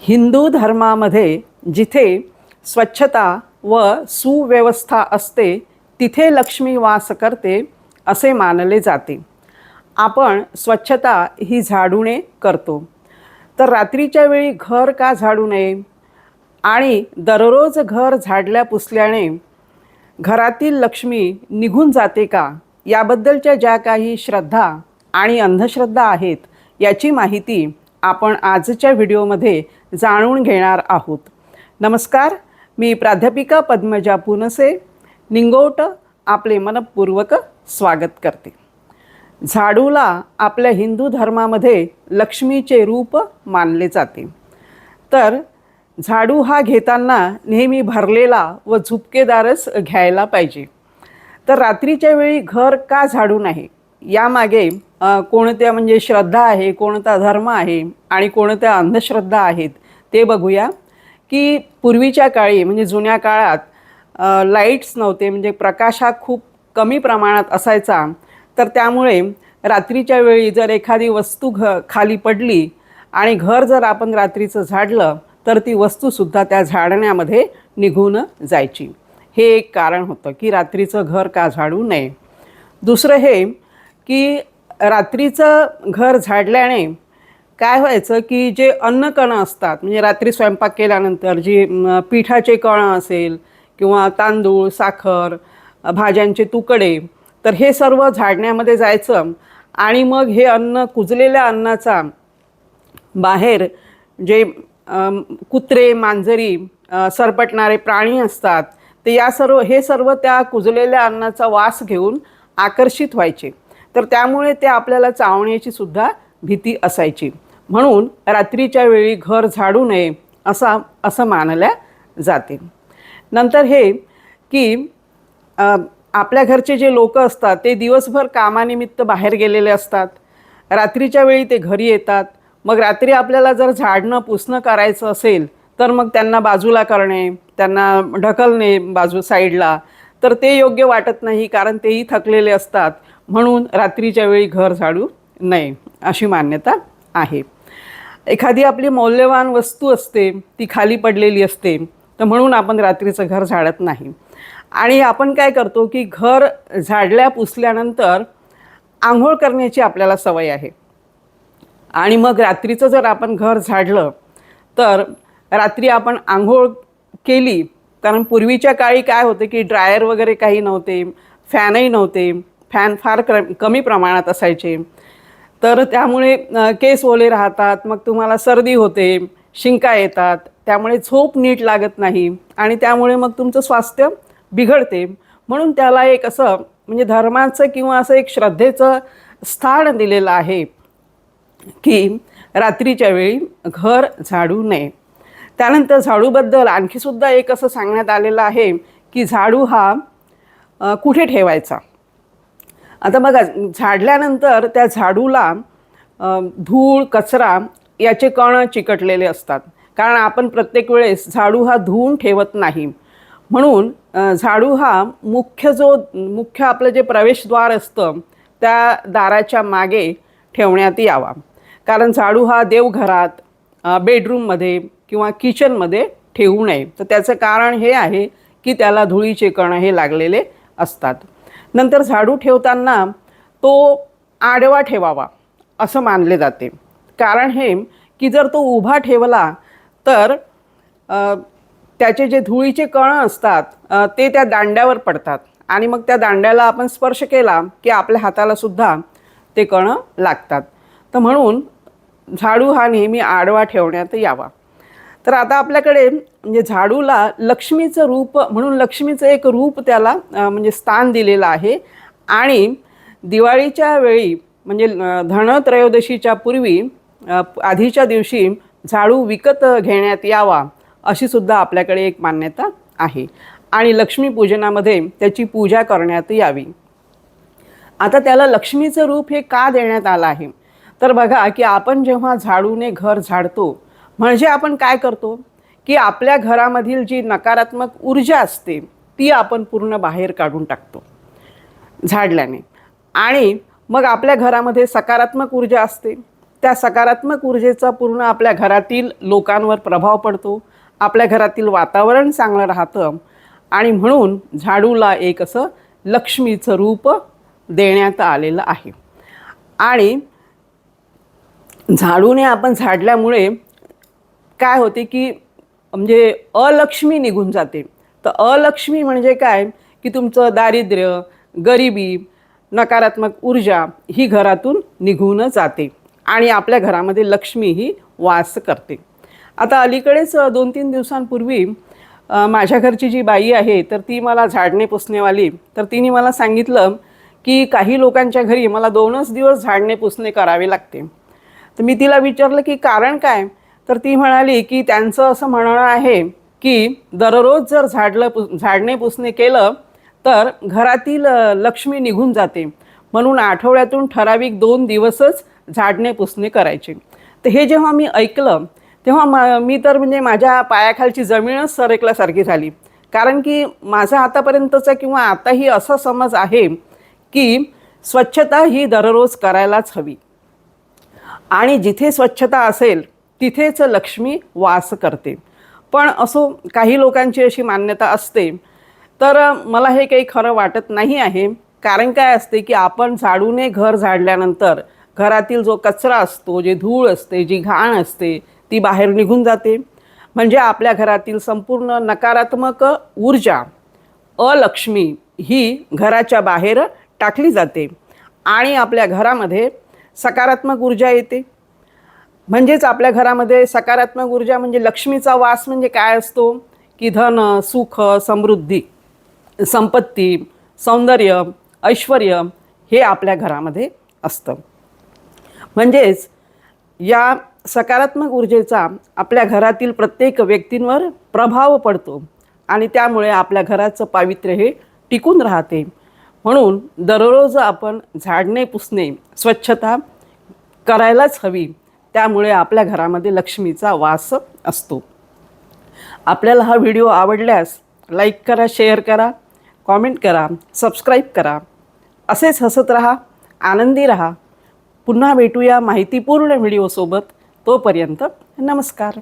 हिंदू धर्मामध्ये जिथे स्वच्छता व सुव्यवस्था असते तिथे लक्ष्मी वास करते असे मानले जाते. आपण स्वच्छता ही झाडूने करतो. तर रात्रीच्या वेळी घर का झाडू नये? आणि दररोज घर झाडल्या पुसल्याने घरातील लक्ष्मी निघून जाते का? याबद्दलच्या ज्या काही श्रद्धा आणि अंधश्रद्धा आहेत याची माहिती आपण आजच्या व्हिडिओमध्ये जाणून घेणार आहोत. नमस्कार मी प्राध्यापिका पद्मजा पुनसे निंगोट आपले मनपूर्वक स्वागत करते. झाडूला आपल्या हिंदू धर्मामध्ये लक्ष्मीचे रूप मानले जाते. तर झाडू हा घेताना नेहमी भरलेला व झुपकेदारच घ्यायला पाहिजे. तर रात्रीच्या वेळी घर का झाडू नाही? यामागे कोणत्या म्हणजे श्रद्धा आहे कोणता धर्म आहे आणि कोणत्या अंधश्रद्धा आहेत ते बघूया. की पूर्वीच्या काळी म्हणजे जुन्या काळात लाईट्स नव्हते म्हणजे प्रकाश हा खूप कमी प्रमाणात असायचा. तर त्यामुळे रात्रीच्या वेळी जर एखादी वस्तू घ खाली पडली आणि घर जर आपण रात्रीचं झाडलं तर ती वस्तूसुद्धा त्या झाडण्यामध्ये निघून जायची. हे एक कारण होतं की रात्रीचं घर का झाडू नये. दुसरं हे की रात्रीचं घर झाडल्याने काय व्हायचं की जे अन्नकणं असतात म्हणजे रात्री स्वयंपाक केल्यानंतर जी पिठाचे कणं असेल किंवा तांदूळ साखर भाज्यांचे तुकडे तर हे सर्व झाडण्यामध्ये जायचं आणि मग हे अन्न कुजलेल्या अन्नाचा बाहेर जे कुत्रे मांजरी सरपटणारे प्राणी असतात ते या सर्व हे सर्व त्या कुजलेल्या अन्नाचा वास घेऊन आकर्षित व्हायचे. तर त्यामुळे ते आपल्याला चावण्याची सुद्धा भीती असायची. म्हणून रात्रीच्या वेळी घर झाडू नये असा असं मानल्या जाते. नंतर हे की आपल्या घरचे जे लोक असतात ते दिवसभर कामानिमित्त बाहेर गेलेले असतात. रात्रीच्या वेळी ते घरी येतात. मग रात्री आपल्याला जर झाडणं पुसणं करायचं असेल तर मग त्यांना बाजूला करणे त्यांना ढकलणे बाजू साईडला. तर ते योग्य वाटत नाही कारण तेही थकलेले असतात. म्हणून रात्रीच्या वेळी घर झाडू नये अशी मान्यता आहे. एखादी आपली मौल्यवान वस्तू असते ती खाली पडलेली असते तर म्हणून आपण रात्रीचं घर झाडत नाही. आणि आपण काय करतो की घर झाडल्या पुसल्यानंतर आंघोळ करण्याची आपल्याला सवय आहे. आणि मग रात्रीचं जर आपण घर झाडलं तर रात्री आपण आंघोळ केली कारण पूर्वीच्या काळी काय होतं की ड्रायर वगैरे काही नव्हते फॅनही नव्हते फॅन फार क्र कमी प्रमाणात असायचे. तर त्यामुळे केस ओले राहतात मग तुम्हाला सर्दी होते शिंका येतात त्यामुळे झोप नीट लागत नाही आणि त्यामुळे मग तुमचं स्वास्थ्य बिघडते. म्हणून त्याला एक असं म्हणजे धर्माचं किंवा असं एक श्रद्धेचं स्थान दिलेलं आहे की रात्रीच्या वेळी घर झाडू नये. त्यानंतर झाडूबद्दल आणखीसुद्धा एक असं सांगण्यात आलेलं आहे की झाडू हा कुठे ठेवायचा? आता बघा झाडल्यानंतर त्या झाडूला धूळ कचरा याचे कण चिकटलेले असतात. कारण आपण प्रत्येक वेळेस झाडू हा धुवून ठेवत नाही. म्हणून झाडू हा मुख्य जो मुख्य आपलं जे प्रवेशद्वार असतं त्या दाराच्या मागे ठेवण्यात यावा. कारण झाडू हा देवघरात बेडरूममध्ये किंवा किचनमध्ये ठेवू नये. तर त्याचं कारण हे आहे की त्याला धुळीचे कण हे लागलेले असतात. नंतर झाडू ठेवताना तो आडवा ठेवावा असं मानले जाते. कारण हे की जर तो उभा ठेवला तर त्याचे जे धुळीचे कण असतात ते त्या दांड्यावर पडतात. आणि मग त्या दांड्याला आपण स्पर्श केला की आपल्या हातालासुद्धा ते कणं लागतात. तर म्हणून झाडू हा नेहमी आडवा ठेवण्यात यावा. तर आता आपल्याकडे म्हणजे झाडूला लक्ष्मीचं रूप म्हणून लक्ष्मीचं एक रूप त्याला म्हणजे स्थान दिलेलं आहे. आणि दिवाळीच्या वेळी म्हणजे धनत्रयोदशीच्या पूर्वी आधीच्या दिवशी झाडू विकत घेण्यात यावा अशी सुद्धा आपल्याकडे एक मान्यता आहे. आणि लक्ष्मीपूजनामध्ये त्याची पूजा करण्यात यावी. आता त्याला लक्ष्मीचं रूप हे का देण्यात आलं आहे? तर बघा की आपण जेव्हा झाडूने घर झाडतो म्हणजे आपण काय करतो की आपल्या घरामधील जी नकारात्मक ऊर्जा असते ती आपण पूर्ण बाहेर काढून टाकतो झाडल्याने. आणि मग आपल्या घरामध्ये सकारात्मक ऊर्जा असते. त्या सकारात्मक ऊर्जेचा पूर्ण आपल्या घरातील लोकांवर प्रभाव पडतो आपल्या घरातील वातावरण चांगलं राहतं आणि म्हणून झाडूला एक असं लक्ष्मीचं रूप देण्यात आलेलं आहे. आणि झाडूने आपण झाडल्यामुळे काय होते की म्हणजे अलक्ष्मी निघून जाते. तर अलक्ष्मी म्हणजे काय? की तुमचं दारिद्र्य गरिबी नकारात्मक ऊर्जा ही घरातून निघून जाते आणि आपल्या घरामध्ये लक्ष्मी ही वास करते. आता अलीकडेच दोन तीन दिवसांपूर्वी माझ्या घरची जी बाई आहे तर ती मला झाडणे पुसणेवाली. तर तिने मला सांगितलं की काही लोकांच्या घरी मला दोनच दिवस झाडणे पुसणे करावे लागते. तर मी तिला विचारलं की कारण काय? तर ती म्हणाली की त्यांचं असं म्हणणं आहे की दररोज जर झाडलं पु झाडणे पुसणे केलं तर घरातील लक्ष्मी निघून जाते. म्हणून आठवड्यातून ठराविक दोन दिवसच झाडणे पुसणे करायचे. तर हे जेव्हा मी ऐकलं तेव्हा म मी तर म्हणजे माझ्या पायाखालची जमीनच सरकल्यासारखी झाली. कारण की माझा आतापर्यंतचा किंवा आताही असा समज आहे की स्वच्छता ही दररोज करायलाच हवी. आणि जिथे स्वच्छता असेल तिथेच लक्ष्मी वास करते. पण असो काही लोकांची अशी मान्यता असते तर मला हे काही खरं वाटत नाही आहे. कारण काय असते की आपण झाडूने घर झाडल्यानंतर घरातील जो कचरा असतो जे धूळ असते जी घाण असते ती बाहेर निघून जाते. म्हणजे आपल्या घरातील संपूर्ण नकारात्मक ऊर्जा अलक्ष्मी ही घराच्या बाहेर टाकली जाते आणि आपल्या घरामध्ये सकारात्मक ऊर्जा येते. म्हणजेच आपल्या घरामध्ये सकारात्मक ऊर्जा म्हणजे लक्ष्मीचा वास म्हणजे काय असतो? की धन सुख समृद्धी संपत्ती सौंदर्य ऐश्वर हे आपल्या घरामध्ये असतं. म्हणजेच या सकारात्मक ऊर्जेचा आपल्या घरातील प्रत्येक व्यक्तींवर प्रभाव पडतो आणि त्यामुळे आपल्या घराचं पावित्र्य हे टिकून राहते. म्हणून दररोज आपण झाडणे पुसणे स्वच्छता करायलाच हवी. त्यामुळे आपल्या घरामध्ये लक्ष्मीचा वास असतो. आपल्याला हा व्हिडिओ आवडल्यास लाईक करा शेअर करा कॉमेंट करा सबस्क्राईब करा. असेच हसत राहा आनंदी राहा. पुन्हा भेटूया माहितीपूर्ण व्हिडिओसोबत. तोपर्यंत नमस्कार.